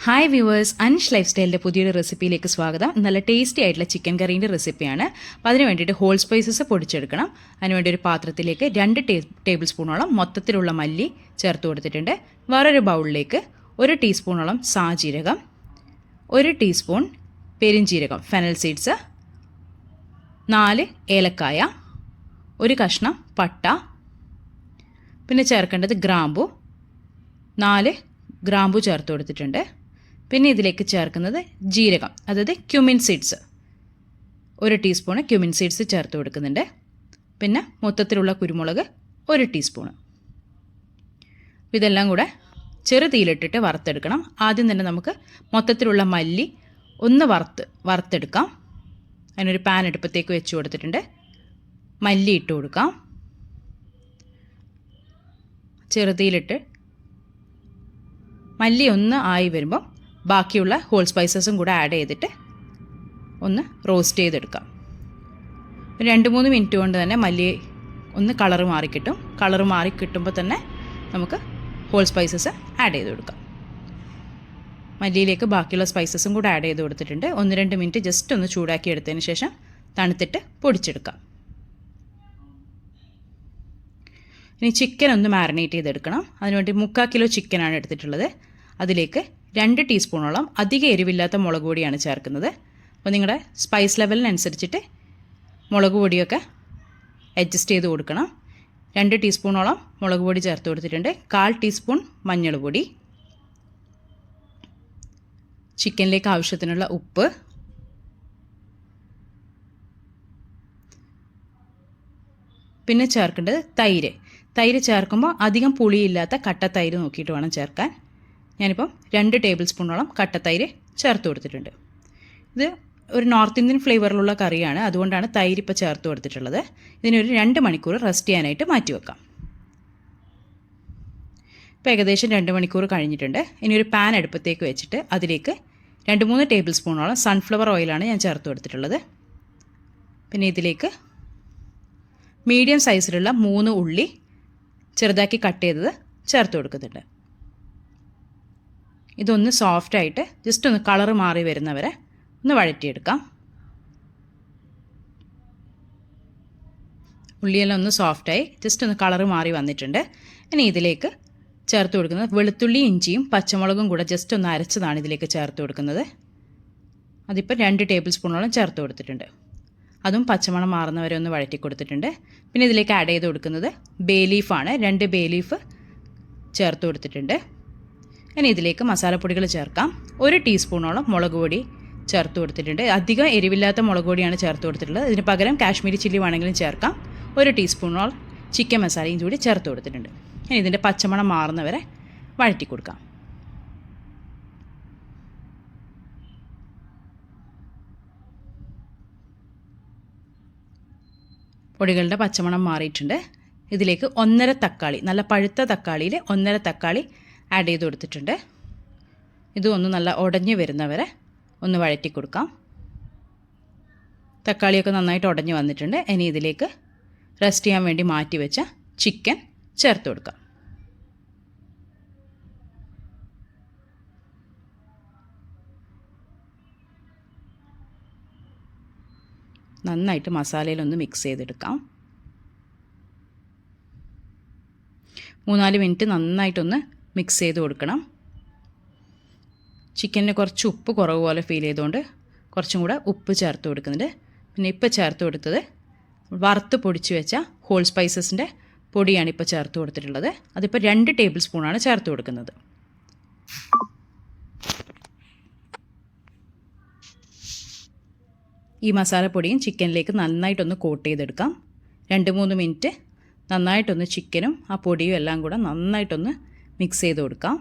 Hi viewers Ansh life സ്റ്റൈലിന്റെ പുതിയൊരു റെസിപ്പിയിലേക്ക് സ്വാഗതം. നല്ല ടേസ്റ്റി ആയിട്ടുള്ള ചിക്കൻ കറീന്റെ റെസിപ്പിയാണ് അപ്പോൾ അതിന് വേണ്ടിയിട്ട് ഹോൾ സ്പൈസസ് പൊടിച്ചെടുക്കണം. അതിനുവേണ്ടി ഒരു പാത്രത്തിലേക്ക് രണ്ട് ടേബിൾ സ്പൂണോളം മൊത്തത്തിലുള്ള മല്ലി ചേർത്ത് കൊടുത്തിട്ടുണ്ട്. വേറൊരു ബൗളിലേക്ക് ഒരു ടീസ്പൂണോളം സാജീരകം ഒരു ടീസ്പൂൺ പെരിഞ്ജീരകം ഫെനൽ സീഡ്സ് നാല് ഏലക്കായ ഒരു കഷ്ണം പട്ട പിന്നെ ചേർക്കേണ്ടത് ഗ്രാമ്പു നാല് ഗ്രാമ്പു ചേർത്ത് കൊടുത്തിട്ടുണ്ട്. പിന്നെ ഇതിലേക്ക് ചേർക്കുന്നത് ജീരകം അതായത് ക്യുമിൻ സീഡ്സ് ഒരു ടീസ്പൂണ് ക്യുമിൻ സീഡ്സ് ചേർത്ത് കൊടുക്കുന്നുണ്ട്. പിന്നെ മൊത്തത്തിലുള്ള കുരുമുളക് ഒരു ടീസ്പൂണ് ഇതെല്ലാം കൂടെ ചെറു തീയിലിട്ടിട്ട് വറുത്തെടുക്കണം. ആദ്യം തന്നെ നമുക്ക് മൊത്തത്തിലുള്ള മല്ലി ഒന്ന് വറുത്ത് വറുത്തെടുക്കാം. അതിനൊരു പാൻ അടുപ്പത്തേക്ക് വെച്ച് കൊടുത്തിട്ടുണ്ട്. മല്ലി ഇട്ട് കൊടുക്കാം. ചെറുതീലിട്ട് മല്ലി ഒന്ന് ആയി വരുമ്പോൾ ബാക്കിയുള്ള ഹോൾ സ്പൈസസും കൂടെ ആഡ് ചെയ്തിട്ട് ഒന്ന് റോസ്റ്റ് ചെയ്തെടുക്കാം. രണ്ട് മൂന്ന് മിനിറ്റ് കൊണ്ട് തന്നെ മല്ലി ഒന്ന് കളറ് മാറിക്കിട്ടും കളർ മാറി കിട്ടുമ്പോൾ തന്നെ നമുക്ക് ഹോൾ സ്പൈസസ് ആഡ് ചെയ്ത് കൊടുക്കാം. മല്ലിയിലേക്ക് ബാക്കിയുള്ള സ്പൈസസും കൂടെ ആഡ് ചെയ്ത് കൊടുത്തിട്ടുണ്ട്. ഒന്ന് രണ്ട് മിനിറ്റ് ജസ്റ്റ് ഒന്ന് ചൂടാക്കി എടുത്തതിന് ശേഷം തണുത്തിട്ട് പൊടിച്ചെടുക്കാം. ഇനി ചിക്കൻ ഒന്ന് മാറിനേറ്റ് ചെയ്തെടുക്കണം. അതിനുവേണ്ടി മുക്കാൽ കിലോ ചിക്കനാണ് എടുത്തിട്ടുള്ളത്. അതിലേക്ക് രണ്ട് ടീസ്പൂണോളം അധികം എരിവില്ലാത്ത മുളക് പൊടിയാണ് ചേർക്കുന്നത്. അപ്പോൾ നിങ്ങളുടെ സ്പൈസ് ലെവലിനനുസരിച്ചിട്ട് മുളക് പൊടിയൊക്കെ അഡ്ജസ്റ്റ് ചെയ്ത് കൊടുക്കണം. രണ്ട് ടീസ്പൂണോളം മുളക് പൊടി ചേർത്ത് കൊടുത്തിട്ടുണ്ട്. കാൽ ടീസ്പൂൺ മഞ്ഞൾ പൊടി. ചിക്കനിലേക്ക് ആവശ്യത്തിനുള്ള ഉപ്പ്. പിന്നെ ചേർക്കേണ്ടത് തൈര്. തൈര് ചേർക്കുമ്പോൾ അധികം പുളിയില്ലാത്ത കട്ട തൈര് നോക്കിയിട്ട് വേണം ചേർക്കാൻ. ഞാനിപ്പം രണ്ട് ടേബിൾ സ്പൂണോളം കട്ടത്തൈര് ചേർത്ത് കൊടുത്തിട്ടുണ്ട്. ഇത് ഒരു നോർത്ത് ഇന്ത്യൻ ഫ്ലേവറിലുള്ള കറിയാണ്. അതുകൊണ്ടാണ് തൈര് ഇപ്പോൾ ചേർത്ത് കൊടുത്തിട്ടുള്ളത്. ഇതിനൊരു രണ്ട് മണിക്കൂർ റെസ്റ്റ് ചെയ്യാനായിട്ട് മാറ്റി വെക്കാം. ഇപ്പോൾ ഏകദേശം രണ്ട് മണിക്കൂർ കഴിഞ്ഞിട്ടുണ്ട്. ഇനി ഒരു പാൻ അടുപ്പത്തേക്ക് വെച്ചിട്ട് അതിലേക്ക് രണ്ട് മൂന്ന് ടേബിൾ സ്പൂണോളം സൺഫ്ലവർ ഓയിലാണ് ഞാൻ ചേർത്ത് കൊടുത്തിട്ടുള്ളത്. പിന്നെ ഇതിലേക്ക് മീഡിയം സൈസിലുള്ള മൂന്ന് ഉള്ളി ചെറുതാക്കി കട്ട് ചെയ്തത് ചേർത്ത് കൊടുക്കുന്നുണ്ട്. ഇതൊന്ന് സോഫ്റ്റ് ആയിട്ട് ജസ്റ്റ് ഒന്ന് കളർ മാറി വരുന്നവരെ ഒന്ന് വഴറ്റിയെടുക്കാം. ഉള്ളിയെല്ലാം ഒന്ന് സോഫ്റ്റായി ജസ്റ്റ് ഒന്ന് കളറ് മാറി വന്നിട്ടുണ്ട്. ഇനി ഇതിലേക്ക് ചേർത്ത് കൊടുക്കുന്നത് വെളുത്തുള്ളി ഇഞ്ചിയും പച്ചമുളകും കൂടെ ജസ്റ്റ് ഒന്ന് അരച്ചതാണ് ഇതിലേക്ക് ചേർത്ത് കൊടുക്കുന്നത്. അതിപ്പോൾ രണ്ട് ടേബിൾ സ്പൂണോളം ചേർത്ത് കൊടുത്തിട്ടുണ്ട്. അതും പച്ചമണം മാറുന്നവരെ ഒന്ന് വഴറ്റി കൊടുത്തിട്ടുണ്ട്. പിന്നെ ഇതിലേക്ക് ആഡ് ചെയ്ത് കൊടുക്കുന്നത് ബേ ലീഫാണ് രണ്ട് ബേ ലീഫ് ചേർത്ത് കൊടുത്തിട്ടുണ്ട്. ഇനി ഇതിലേക്ക് മസാലപ്പൊടികൾ ചേർക്കാം. ഒരു ടീസ്പൂണോളം മുളക് പൊടി ചേർത്ത് കൊടുത്തിട്ടുണ്ട്. അധികം എരിവില്ലാത്ത മുളക് പൊടിയാണ് ചേർത്ത് കൊടുത്തിട്ടുള്ളത്. ഇതിന് പകരം കാശ്മീരി ചില്ലി വേണമെങ്കിലും ചേർക്കാം. ഒരു ടീസ്പൂണോളം ചിക്കൻ മസാലയും കൂടി ചേർത്ത് കൊടുത്തിട്ടുണ്ട്. ഇനി ഇതിന്റെ പച്ചമണം മാറുന്നവരെ വഴറ്റി കൊടുക്കാം. പൊടികളുടെ പച്ചമണം മാറിയിട്ടുണ്ട്. ഇതിലേക്ക് ഒന്നര തക്കാളി നല്ല പഴുത്ത തക്കാളിയിൽ ഒന്നര തക്കാളി ആഡ് ചെയ്ത് കൊടുത്തിട്ടുണ്ട്. ഇതും ഒന്ന് നല്ല ഉടഞ്ഞു വരുന്നവരെ ഒന്ന് വഴറ്റി കൊടുക്കാം. തക്കാളിയൊക്കെ നന്നായിട്ട് ഉടഞ്ഞു വന്നിട്ടുണ്ട്. ഇനി ഇതിലേക്ക് റെസ്റ്റ് ചെയ്യാൻ വേണ്ടി മാറ്റി വെച്ച ചിക്കൻ ചേർത്ത് കൊടുക്കാം. നന്നായിട്ട് മസാലയിലൊന്ന് മിക്സ് ചെയ്തെടുക്കാം. മൂന്നാൽ മിനിറ്റ് നന്നായിട്ടൊന്ന് മിക്സ് ചെയ്ത് കൊടുക്കണം. ചിക്കനിന് കുറച്ച് ഉപ്പ് കുറവ് പോലെ ഫീൽ ചെയ്തുകൊണ്ട് കുറച്ചും കൂടെ ഉപ്പ് ചേർത്ത് കൊടുക്കുന്നുണ്ട്. പിന്നെ ഇപ്പോൾ ചേർത്ത് കൊടുത്തത് വറുത്ത് പൊടിച്ച് വെച്ച ഹോൾ സ്പൈസസിന്റെ പൊടിയാണ് ഇപ്പോൾ ചേർത്ത് കൊടുത്തിട്ടുള്ളത്. അതിപ്പോൾ രണ്ട് ടേബിൾ സ്പൂണാണ് ചേർത്ത് കൊടുക്കുന്നത്. ഈ മസാലപ്പൊടിയും ചിക്കനിലേക്ക് നന്നായിട്ടൊന്ന് കോട്ട് ചെയ്തെടുക്കാം. രണ്ട് മൂന്ന് മിനിറ്റ് നന്നായിട്ടൊന്ന് ചിക്കനും ആ പൊടിയും എല്ലാം കൂടെ നന്നായിട്ടൊന്ന് മിക്സ് ചെയ്ത് കൊടുക്കാം.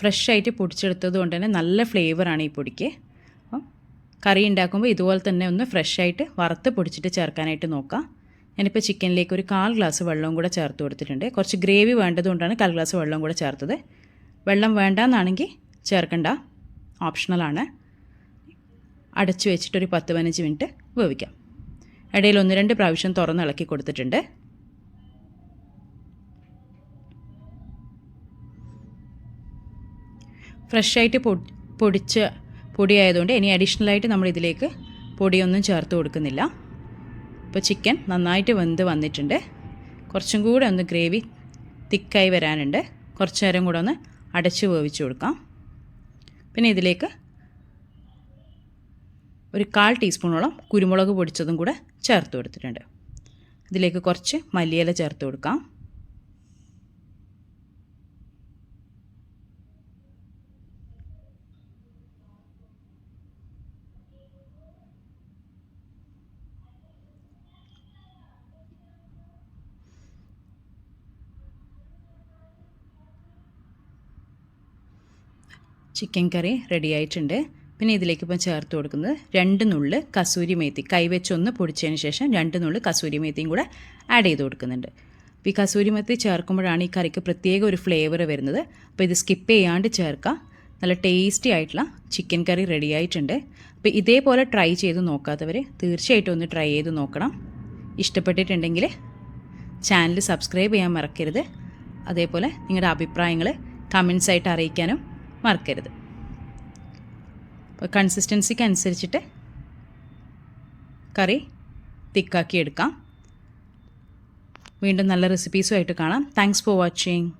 ഫ്രഷായിട്ട് പൊടിച്ചെടുത്തത് കൊണ്ട് തന്നെ നല്ല ഫ്ലേവറാണ് ഈ പൊടിക്ക്. അപ്പം കറി ഉണ്ടാക്കുമ്പോൾ ഇതുപോലെ തന്നെ ഒന്ന് ഫ്രഷ് ആയിട്ട് വറുത്ത് പൊടിച്ചിട്ട് ചേർക്കാനായിട്ട് നോക്കാം. ഞാനിപ്പോൾ ചിക്കനിലേക്ക് ഒരു കാൽ ഗ്ലാസ് വെള്ളവും കൂടെ ചേർത്ത് കൊടുത്തിട്ടുണ്ട്. കുറച്ച് ഗ്രേവി വേണ്ടതുകൊണ്ടാണ് കാൽ ഗ്ലാസ് വെള്ളവും കൂടെ ചേർത്തത്. വെള്ളം വേണ്ടാന്നാണെങ്കിൽ ചേർക്കണ്ട. ഓപ്ഷണലാണ് അടച്ചു വെച്ചിട്ടൊരു പത്ത് പതിനഞ്ച് മിനിറ്റ് വേവിക്കാം. ഇടയിൽ ഒന്ന് രണ്ട് പ്രാവശ്യം തുറന്ന് ഇളക്കി കൊടുത്തിട്ടുണ്ട്. ഫ്രഷായിട്ട് പൊ പൊടിച്ച പൊടിയായതുകൊണ്ട് ഇനി അഡീഷണലായിട്ട് നമ്മൾ ഇതിലേക്ക് പൊടിയൊന്നും ചേർത്ത് കൊടുക്കുന്നില്ല. ഇപ്പോൾ ചിക്കൻ നന്നായിട്ട് വെന്ത് വന്നിട്ടുണ്ട്. കുറച്ചും കൂടെ ഒന്ന് ഗ്രേവി തിക്കായി വരാനുണ്ട്. കുറച്ച് നേരം കൂടെ ഒന്ന് അടച്ച് വേവിച്ച് കൊടുക്കാം. പിന്നെ ഇതിലേക്ക് ഒരു കാൽ ടീസ്പൂണോളം കുരുമുളക് പൊടിച്ചതും കൂടെ ചേർത്ത് കൊടുത്തിട്ടുണ്ട്. ഇതിലേക്ക് കുറച്ച് മല്ലിയില ചേർത്ത് കൊടുക്കാം. ചിക്കൻ കറി റെഡി ആയിട്ടുണ്ട്. പിന്നെ ഇതിലേക്ക് ഇപ്പം ചേർത്ത് കൊടുക്കുന്നത് രണ്ട് നുള്ള് കസൂരി മേത്തി. കൈവച്ചൊന്ന് പൊടിച്ചതിന് ശേഷം രണ്ട് നുള്ള് കസൂരി മേത്തിയും കൂടെ ആഡ് ചെയ്ത് കൊടുക്കുന്നുണ്ട്. അപ്പോൾ ഈ കസൂരി മേത്തി ചേർക്കുമ്പോഴാണ് ഈ കറിക്ക് പ്രത്യേക ഒരു ഫ്ലേവർ വരുന്നത്. അപ്പോൾ ഇത് സ്കിപ്പ് ചെയ്യാണ്ട് ചേർക്കാം. നല്ല ടേസ്റ്റി ആയിട്ടുള്ള ചിക്കൻ കറി റെഡി ആയിട്ടുണ്ട്. അപ്പോൾ ഇതേപോലെ ട്രൈ ചെയ്ത് നോക്കാത്തവർ തീർച്ചയായിട്ടും ഒന്ന് ട്രൈ ചെയ്ത് നോക്കണം. ഇഷ്ടപ്പെട്ടിട്ടുണ്ടെങ്കിൽ ചാനൽ സബ്സ്ക്രൈബ് ചെയ്യാൻ മറക്കരുത്. അതേപോലെ നിങ്ങളുടെ അഭിപ്രായങ്ങൾ കമൻസ് ആയിട്ട് അറിയിക്കാനും മറക്കരുത്. അപ്പോൾ കൺസിസ്റ്റൻസിക്ക് അനുസരിച്ചിട്ട് കറി തിക്കാക്കി എടുക്കാം. വീണ്ടും നല്ല റെസിപ്പീസുമായിട്ട് കാണാം. Thanks for watching